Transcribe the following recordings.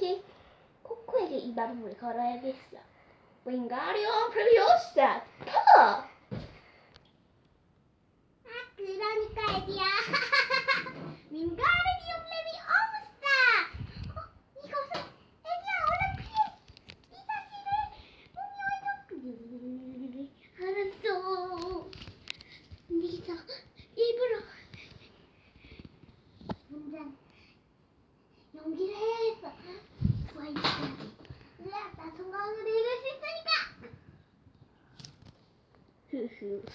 코코에게 코코에게 이 마법을 걸어야겠어. 윙가리온 프리오스타 커. 아, 그러니까 애기야. 윙가르디움 레비오무스타. 어, 이것은 애기야 얼른 피해. 이 사실을 몸이 알았어. 네가 일부러 문장 연기를 해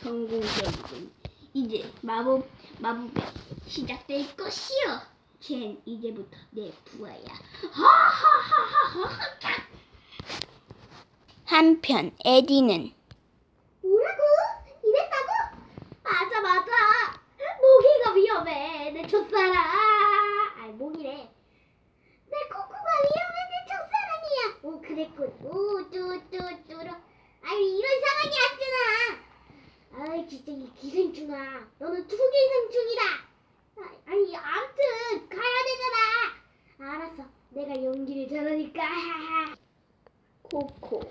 성공적이군. 이제 마법 마법이 시작될 것이요. 쟨 이제부터 내 부하야. 하하하하하. 한편 에디는 뭐라고? 이랬다고? 맞아 맞아 모기가 위험해 내 첫사랑 아니 모기래 내 코코가 위험해 내 첫사랑이야 오 그랬군 오뚜뚜뚜루 아니 이런 상황이 왔잖아 아이 진짜 이 기생충아 너는 두 기생충이다 아, 아니 암튼 가야 되잖아 알았어 내가 연기를 잘하니까 코코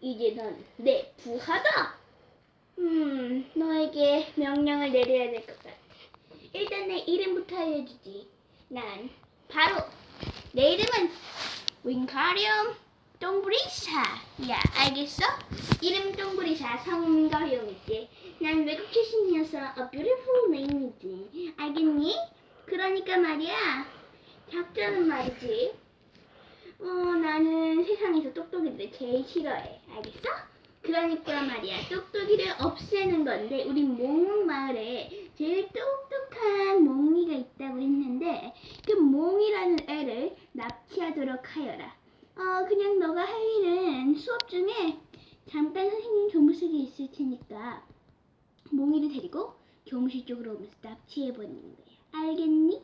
이제 넌 내 부하다. 음 너에게 명령을 내려야 될 것 같아. 일단 내 이름부터 알려주지. 난 바로 내 이름은 윙카리움 동브리사야 알겠어? 이름 동브리사 성과 효용이지. 난 외국 출신이어서 a beautiful name이지. 알겠니? 그러니까 말이야. 작전은 말이지. 어, 나는 세상에서 똑똑이들 제일 싫어해. 알겠어? 그러니까 말이야. 똑똑이를 없애는 건데, 우리 몽 마을에 제일 똑똑한 몽이가 있다고 했는데, 그 몽이라는 애를 납치하도록 하여라. 어, 그냥 너가 할 일은 수업 중에 잠깐 선생님 교무실에 있을 테니까, 몽이를 데리고 교무실 쪽으로 오면서 납치해버리는 거야. 알겠니?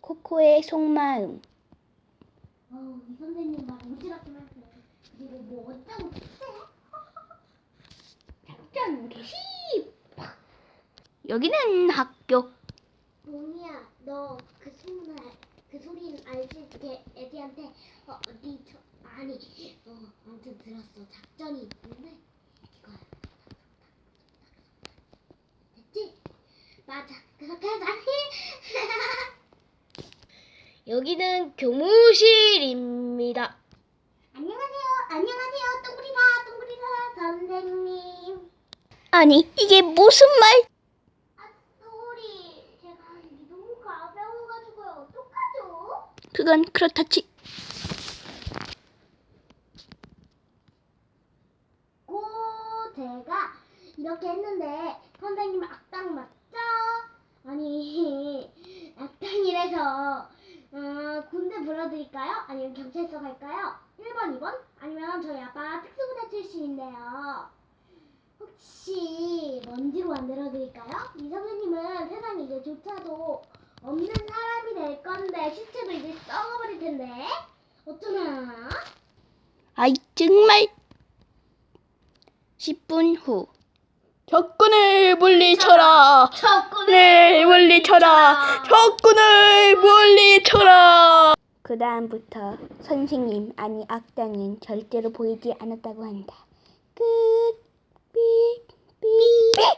코코의 속마음. 어우, 이 선생님 말 하세요. 그리고 뭐 어쩌고? 작전 개시! 여기는 학교. 몽이야, 너 그 소문을 알- 그 소리는 알지? 걔 애기한테 어 어디 저 아니 어 아무튼 들었어. 작전이 있는데 이거야. 됐지? 맞아. 그렇게 하자. 여기는 교무실입니다. 안녕하세요. 안녕하세요. 똥구리사 똥구리사 선생님. 아니, 이게 무슨 말? 아, 쏘리. 제가 너무 가벼워가지고요. 어떡하죠? 그건 그렇다치. 고 제가 이렇게 했는데 선생님 악당 맞죠? 아니 악당이라서 어, 군대 불러드릴까요? 아니면 경찰서 갈까요? 1번, 2번? 아니면 저희 아빠 특수부대 출신인데요. 혹시 먼지로 만들어드릴까요? 이 선생님은 세상에 이제 조차도 없는 사람이 될 건데 실제로 이제 썩어버릴 텐데 어쩌나? 아이, 정말. 10분 후. 적군을 물리쳐라. 네, 물리쳐라. 적군을 물리쳐라. 그 다음부터 선생님 아니 악당은 절대로 보이지 않았다고 한다. 끝. 삐. 삐.